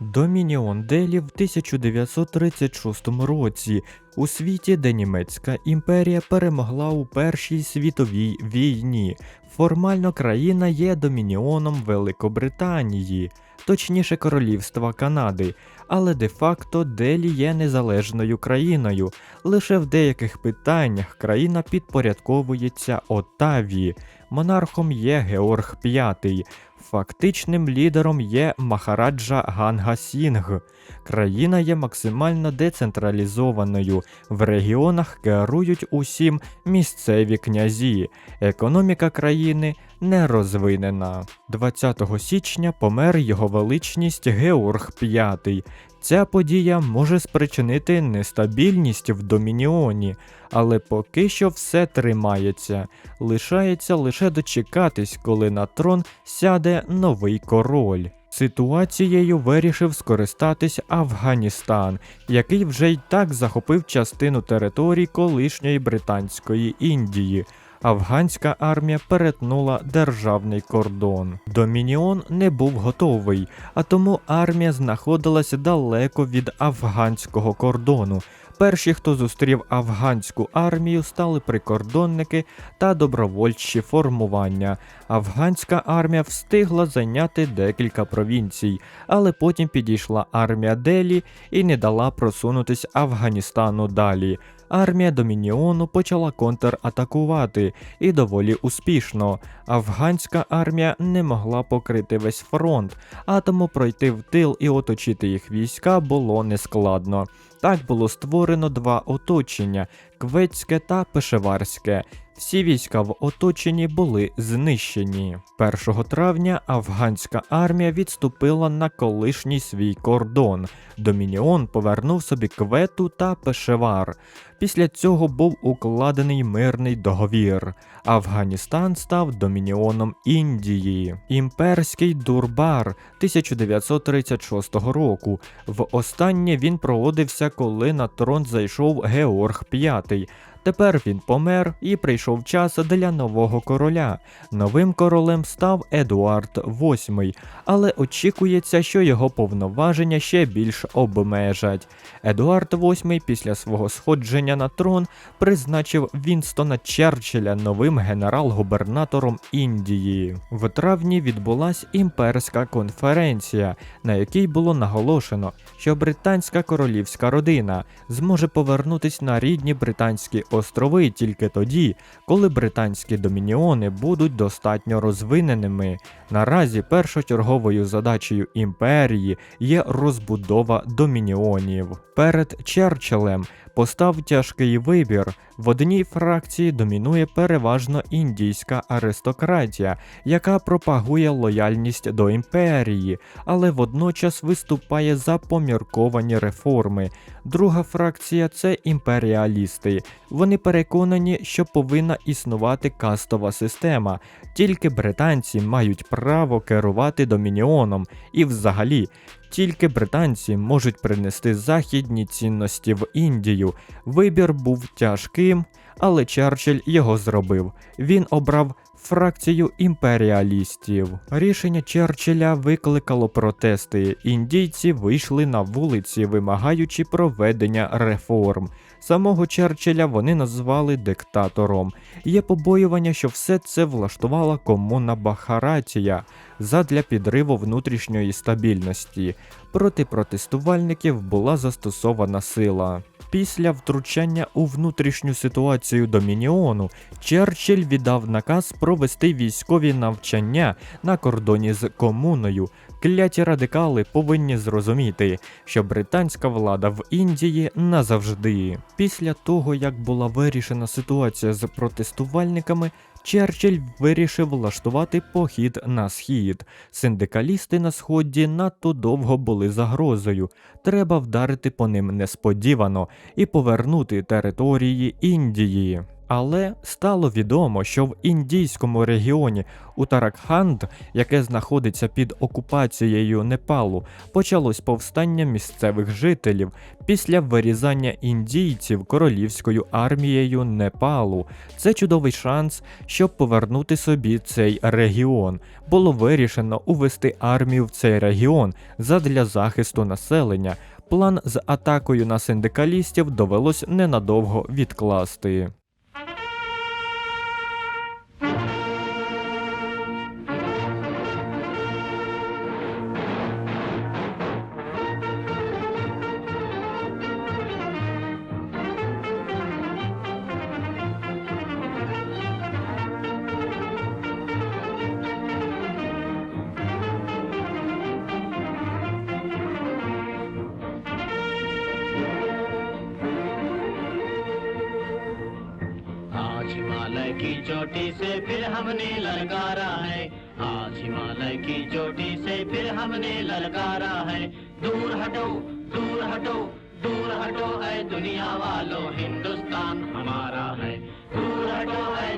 Домініон Делі в 1936 році у світі, де німецька імперія перемогла у Першій світовій війні. Формально країна є домініоном Великобританії, точніше Королівства Канади, але де-факто Делі є незалежною країною. Лише в деяких питаннях країна підпорядковується Отаві. Монархом є Георг V. Фактичним лідером є Махараджа Ганга Сінг. Країна є максимально децентралізованою. В регіонах керують усім місцеві князі. Економіка країни не розвинена. 20 січня помер його величність Георг V. Ця подія може спричинити нестабільність в Домініоні, але поки що все тримається. Лишається лише дочекатись, коли на трон сяде новий король. Ситуацією вирішив скористатись Афганістан, який вже й так захопив частину територій колишньої Британської Індії. Афганська армія перетнула державний кордон. Домініон не був готовий, а тому армія знаходилася далеко від афганського кордону. Перші, хто зустрів афганську армію, стали прикордонники та добровольчі формування. Афганська армія встигла зайняти декілька провінцій, але потім підійшла армія Делі і не дала просунутись Афганістану далі. Армія Домініону почала контратакувати і доволі успішно. Афганська армія не могла покрити весь фронт, а тому пройти в тил і оточити їх війська було нескладно. Так було створено два оточення Кветське та Пешеварське. Всі війська в оточенні були знищені. 1 травня афганська армія відступила на колишній свій кордон. Домініон повернув собі квету та пешевар. Після цього був укладений мирний договір. Афганістан став домініоном Індії. Імперський Дурбар 1936 року. В останнє він проводився, коли на трон зайшов Георг V. Тепер він помер і прийшов час для нового короля. Новим королем став Едуард VIII, але очікується, що його повноваження ще більш обмежать. Едуард VIII після свого сходження на трон призначив Вінстона Черчилля новим генерал-губернатором Індії. В травні відбулась імперська конференція, на якій було наголошено, що британська королівська родина зможе повернутись на рідні британські острови тільки тоді, коли британські домініони будуть достатньо розвиненими. Наразі першочерговою задачею імперії є розбудова домініонів. Перед Черчиллем постав тяжкий вибір. В одній фракції домінує переважно індійська аристократія, яка пропагує лояльність до імперії, але водночас виступає за помірковані реформи. Друга фракція це імперіалісти. Вони переконані, що повинна існувати кастова система. Тільки британці мають право керувати домініоном, і взагалі. Тільки британці можуть принести західні цінності в Індію. Вибір був тяжким, але Черчилль його зробив. Він обрав фракцію імперіалістів. Рішення Черчилля викликало протести. Індійці вийшли на вулиці, вимагаючи проведення реформ. Самого Черчилля вони назвали диктатором. Є побоювання, що все це влаштувала комуна Бахаратія задля підриву внутрішньої стабільності. Проти протестувальників була застосована сила. Після втручання у внутрішню ситуацію Домініону Черчилль віддав наказ провести військові навчання на кордоні з комуною. Кляті радикали повинні зрозуміти, що британська влада в Індії назавжди. Після того, як була вирішена ситуація з протестувальниками, Черчилль вирішив влаштувати похід на схід. Синдикалісти на сході надто довго були загрозою. Треба вдарити по ним несподівано і повернути території Індії. Але стало відомо, що в індійському регіоні Утаракханд, яке знаходиться під окупацією Непалу, почалось повстання місцевих жителів після вирізання індійців королівською армією Непалу. Це чудовий шанс, щоб повернути собі цей регіон. Було вирішено увести армію в цей регіон задля захисту населення. План з атакою на синдикалістів довелось ненадовго відкласти. हिमालय की चोटी से फिर हमने ललकारा है। आज हिमालय की चोटी से फिर हमने ललकारा है। दूर हटो दूर हटो दूर हटो है दुनिया वालों हिंदुस्तान हमारा है। दूर हटो है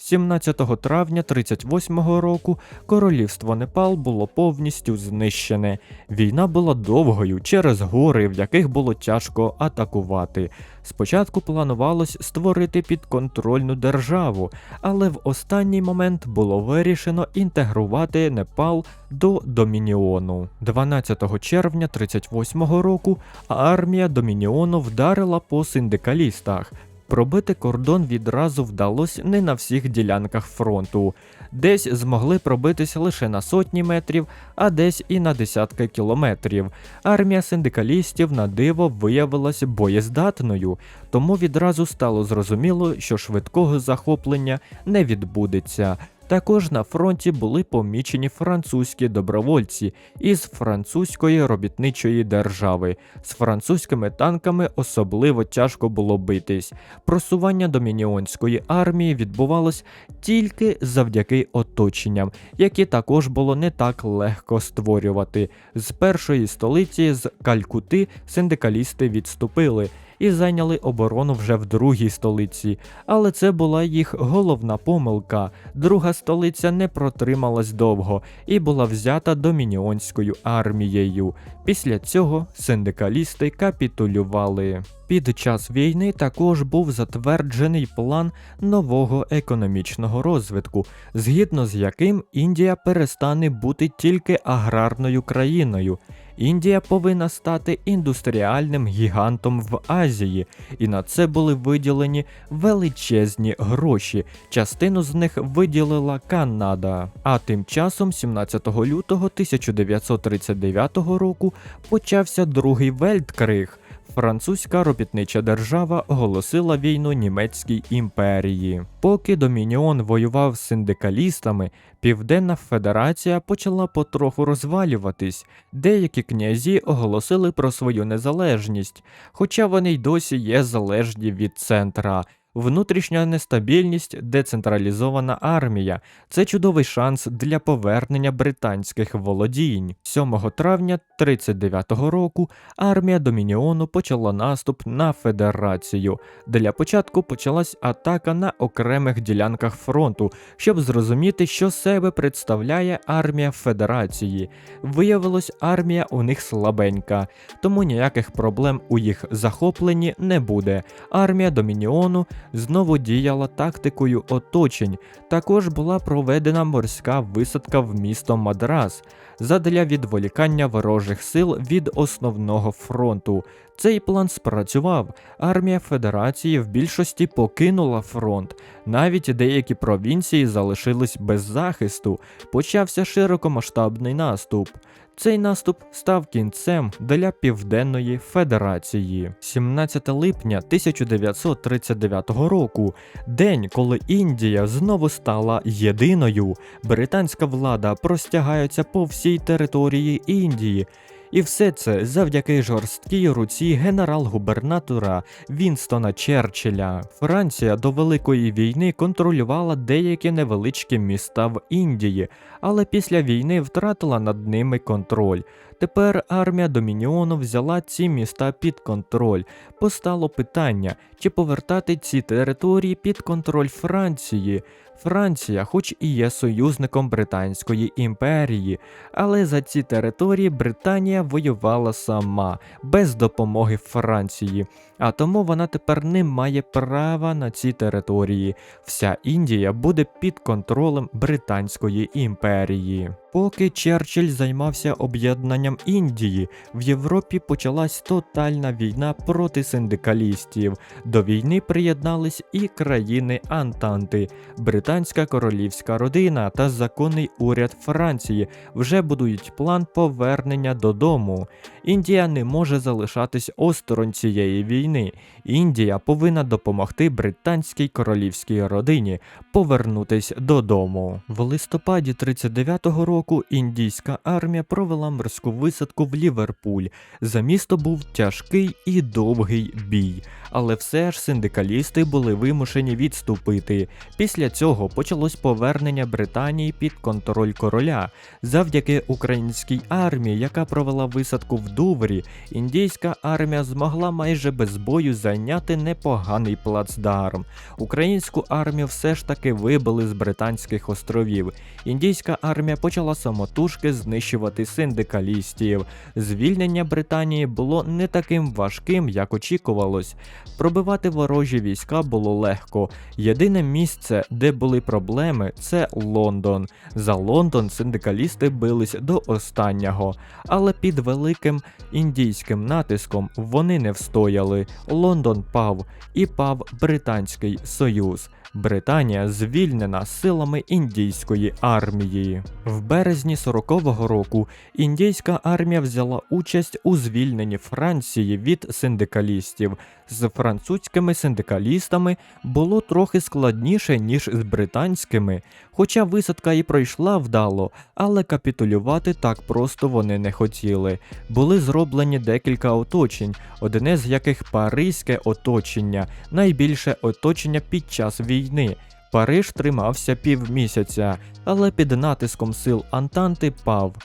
17 травня 38 року королівство Непал було повністю знищене. Війна була довгою через гори, в яких було тяжко атакувати. Спочатку планувалось створити підконтрольну державу, але в останній момент було вирішено інтегрувати Непал до Домініону. 12 червня 38 року армія Домініону вдарила по синдикалістах. Пробити кордон відразу вдалося не на всіх ділянках фронту. Десь змогли пробитись лише на сотні метрів, а десь і на десятки кілометрів. Армія синдикалістів на диво виявилася боєздатною, тому відразу стало зрозуміло, що швидкого захоплення не відбудеться. Також на фронті були помічені французькі добровольці із французької робітничої держави. З французькими танками особливо тяжко було битись. Просування домініонської армії відбувалось тільки завдяки оточенням, які також було не так легко створювати. З першої столиці з Калькути синдикалісти відступили. І зайняли оборону вже в другій столиці, але це була їх головна помилка. Друга столиця не протрималась довго і була взята домініонською армією. Після цього синдикалісти капітулювали. Під час війни також був затверджений план нового економічного розвитку, згідно з яким Індія перестане бути тільки аграрною країною. Індія повинна стати індустріальним гігантом в Азії, і на це були виділені величезні гроші. Частину з них виділила Канада. А тим часом, 17 лютого 1939 року, почався другий Вельткриг. Французька робітнича держава оголосила війну німецькій імперії. Поки Домініон воював з синдикалістами, Південна Федерація почала потроху розвалюватись. Деякі князі оголосили про свою незалежність, хоча вони й досі є залежні від центра. Внутрішня нестабільність, децентралізована армія це чудовий шанс для повернення британських володінь. 7 травня 39-го року армія Домініону почала наступ на федерацію. Для початку почалась атака на окремих ділянках фронту, щоб зрозуміти, що себе представляє армія Федерації. Виявилось, армія у них слабенька, тому ніяких проблем у їх захопленні не буде. Армія Домініону знову діяла тактикою оточень. Також була проведена морська висадка в місто Мадрас задля відволікання ворожих сил від основного фронту. Цей план спрацював. Армія Федерації в більшості покинула фронт. Навіть деякі провінції залишились без захисту. Почався широкомасштабний наступ. Цей наступ став кінцем для Південної Федерації. 17 липня 1939 року, день, коли Індія знову стала єдиною, британська влада простягається по всій території Індії. І все це завдяки жорсткій руці генерал-губернатора Вінстона Черчилля. Франція до Великої війни контролювала деякі невеличкі міста в Індії, але після війни втратила над ними контроль. Тепер армія Домініону взяла ці міста під контроль. Постало питання, чи повертати ці території під контроль Франції. Франція, хоч і є союзником Британської імперії, але за ці території Британія воювала сама, без допомоги Франції, а тому вона тепер не має права на ці території. Вся Індія буде під контролем Британської імперії. Поки Черчилль займався об'єднанням Індії, в Європі почалась тотальна війна проти синдикалістів. До війни приєднались і країни Антанти. Британська королівська родина та законний уряд Франції вже будують план повернення додому. Індія не може залишатись осторонь цієї війни. Індія повинна допомогти британській королівській родині повернутись додому. В листопаді 39-го року індійська армія провела морську висадку в Ліверпуль. За місто був тяжкий і довгий бій, але все ж синдикалісти були вимушені відступити. Після цього почалось повернення Британії під контроль короля. Завдяки українській армії, яка провела висадку в Дуврі, індійська армія змогла майже без бою зайняти непоганий плацдарм. Українську армію все ж таки вибили з британських островів. Індійська армія почала самотужки знищувати синдикалістів. Звільнення Британії було не таким важким, як очікувалось. Пробивати ворожі війська було легко. Єдине місце, де були проблеми, це Лондон. За Лондон синдикалісти бились до останнього, але під великим індійським натиском вони не встояли. Лондон пав і пав Британський Союз. Британія звільнена силами індійської армії. В березні 40-го року індійська армія взяла участь у звільненні Франції від синдикалістів. З французькими синдикалістами було трохи складніше, ніж з британськими, хоча висадка і пройшла вдало, але капітулювати так просто вони не хотіли. Були зроблені декілька оточень, одне з яких паризьке оточення, найбільше оточення під час війни. Париж тримався півмісяця, але під натиском сил Антанти пав.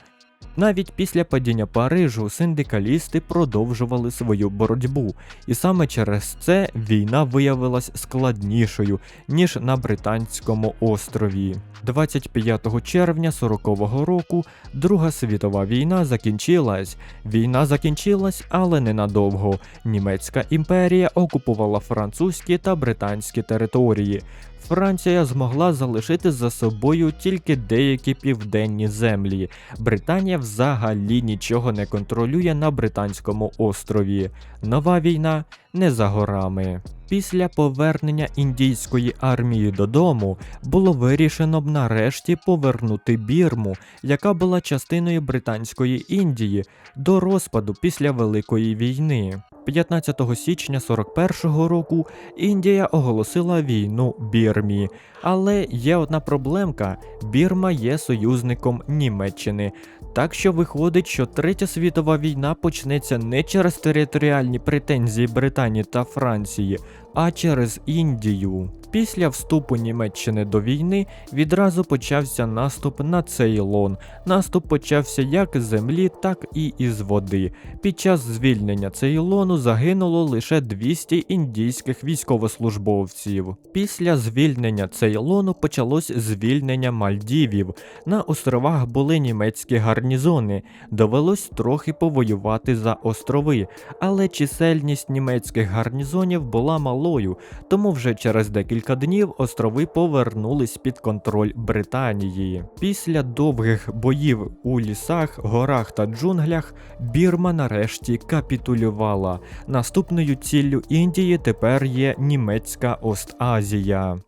Навіть після падіння Парижу синдикалісти продовжували свою боротьбу, і саме через це війна виявилась складнішою, ніж на Британському острові. 25 червня 40-го року Друга світова війна закінчилась. Війна закінчилась, але ненадовго. Німецька імперія окупувала французькі та британські території. Франція змогла залишити за собою тільки деякі південні землі. Британія взагалі нічого не контролює на британському острові. Нова війна не за горами. Після повернення індійської армії додому було вирішено б нарешті повернути Бірму, яка була частиною Британської Індії, до розпаду після Великої війни. 15 січня 41-го року Індія оголосила війну Бірмі. Але є одна проблемка: Бірма є союзником Німеччини. Так що виходить, що Третя світова війна почнеться не через територіальні претензії Британії та Франції, а через Індію. Після вступу Німеччини до війни відразу почався наступ на Цейлон. Наступ почався як з землі, так і із води. Під час звільнення Цейлону загинуло лише 200 індійських військовослужбовців. Після звільнення Цейлону почалось звільнення Мальдівів. На островах були німецькі гарнізони. Довелось трохи повоювати за острови, але чисельність німецьких гарнізонів була малою, тому вже через декілька днів острови повернулись під контроль Британії. Після довгих боїв у лісах, горах та джунглях Бірма нарешті капітулювала. Наступною ціллю Індії тепер є німецька Остазія.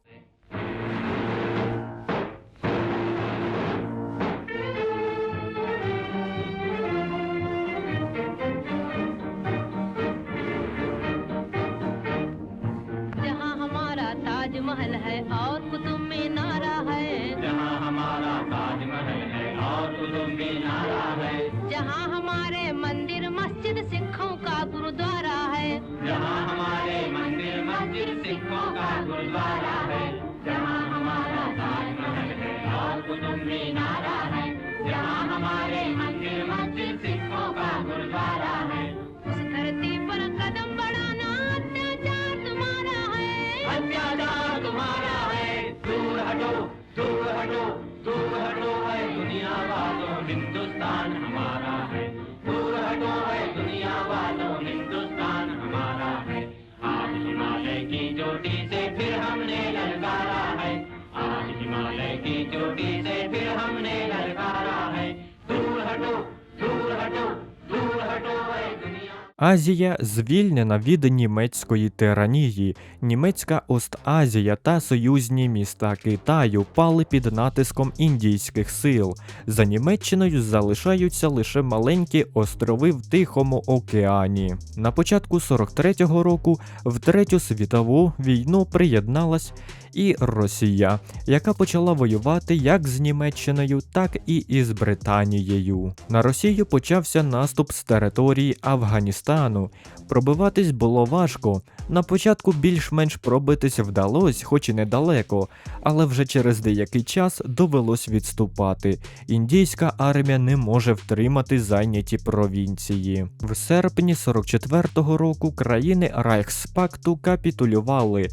हिंदुस्तान हमारा है। दूर हटो है दुनिया वालों, हिंदुस्तान हमारा है। आज हिमालय की चोटी से फिर हमने ललकारा है। आज हिमालय की चोटी से फिर हमने ललकारा है। दूर हटो दूर हटो दूर हटो है Азія звільнена від німецької тиранії. Німецька Ост-Азія та союзні міста Китаю пали під натиском індійських сил. За Німеччиною залишаються лише маленькі острови в Тихому океані. На початку 43-го року в Третю світову війну приєдналась і Росія, яка почала воювати як з Німеччиною, так і із Британією. На Росію почався наступ з території Афганістану. Пробиватись було важко. На початку більш-менш пробитися вдалося, хоч і недалеко, але вже через деякий час довелось відступати. Індійська армія не може втримати зайняті провінції. В серпні 44-го року країни Райхспакту капітулювали.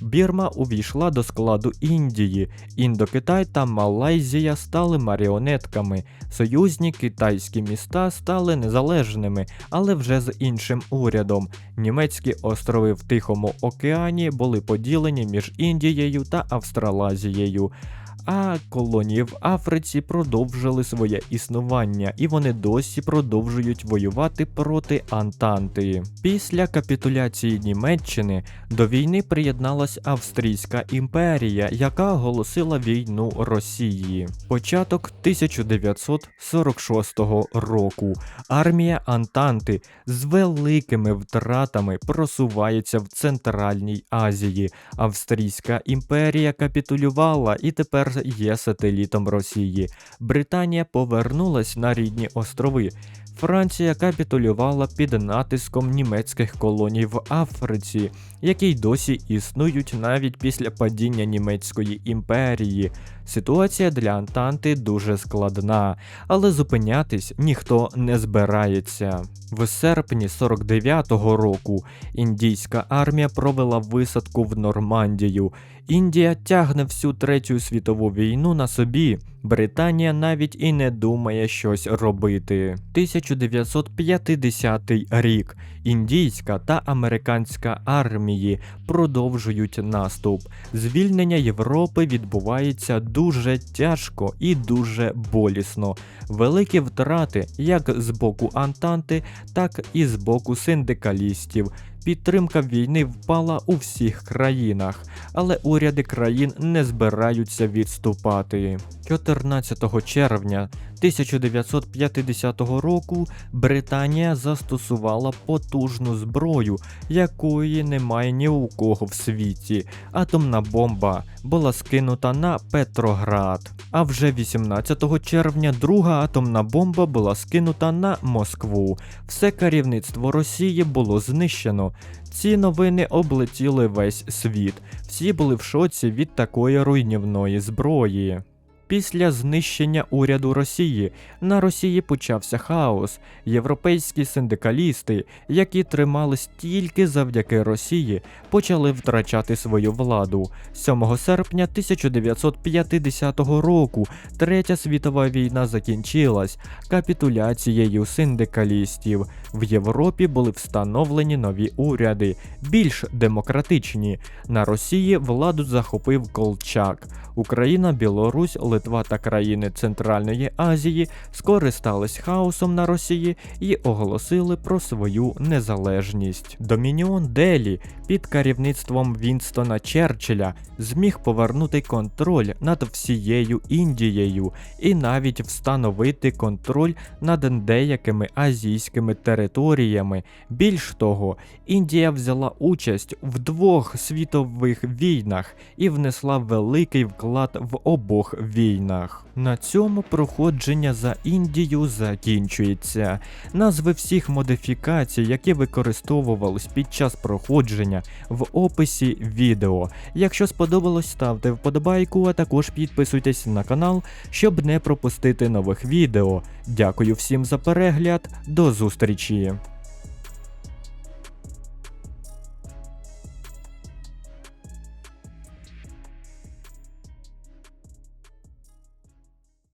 Бірма увійшла до складу Індії, Індокитай та Малайзія стали маріонетками, союзні китайські міста стали незалежними, але вже з іншим урядом. Німецькі острови в Тихому океані були поділені між Індією та Австралазією. А колонії в Африці продовжили своє існування, і вони досі продовжують воювати проти Антанти. Після капітуляції Німеччини до війни приєдналась Австрійська імперія, яка оголосила війну Росії. Початок 1946 року. Армія Антанти з великими втратами просувається в Центральній Азії. Австрійська імперія капітулювала і тепер є сателітом Росії. Британія повернулась на рідні острови. Франція капітулювала під натиском німецьких колоній в Африці, які й досі існують навіть після падіння німецької імперії. Ситуація для Антанти дуже складна, але зупинятись ніхто не збирається. В серпні 49-го року індійська армія провела висадку в Нормандію. Індія тягне всю третю світову війну на собі. Британія навіть і не думає щось робити. 1950 рік. Індійська та американська армії продовжують наступ. Звільнення Європи відбувається дуже тяжко і дуже болісно. Великі втрати як з боку Антанти, так і з боку синдикалістів. Підтримка війни впала у всіх країнах, але уряди країн не збираються відступати. 14 червня 1950 року Британія застосувала потужну зброю, якої немає ні у кого в світі. Атомна бомба була скинута на Петроград. А вже 18 червня друга атомна бомба була скинута на Москву. Все керівництво Росії було знищено. Ці новини облетіли весь світ. Всі були в шоці від такої руйнівної зброї. Після знищення уряду Росії на Росії почався хаос. Європейські синдикалісти, які тримались тільки завдяки Росії, почали втрачати свою владу. 7 серпня 1950 року Третя світова війна закінчилась капітуляцією синдикалістів. В Європі були встановлені нові уряди, більш демократичні. На Росії владу захопив Колчак. Україна, Білорусь, Литва та країни Центральної Азії скористались хаосом на Росії і оголосили про свою незалежність. Домініон Делі під керівництвом Вінстона Черчилля зміг повернути контроль над всією Індією і навіть встановити контроль над деякими азійськими територіями. Більш того, Індія взяла участь в двох світових війнах і внесла великий вклад в обох війнах. Війнах. На цьому проходження за Індію закінчується. Назви всіх модифікацій, які використовувались під час проходження, в описі відео. Якщо сподобалось, ставте вподобайку, а також підписуйтесь на канал, щоб не пропустити нових відео. Дякую всім за перегляд, до зустрічі!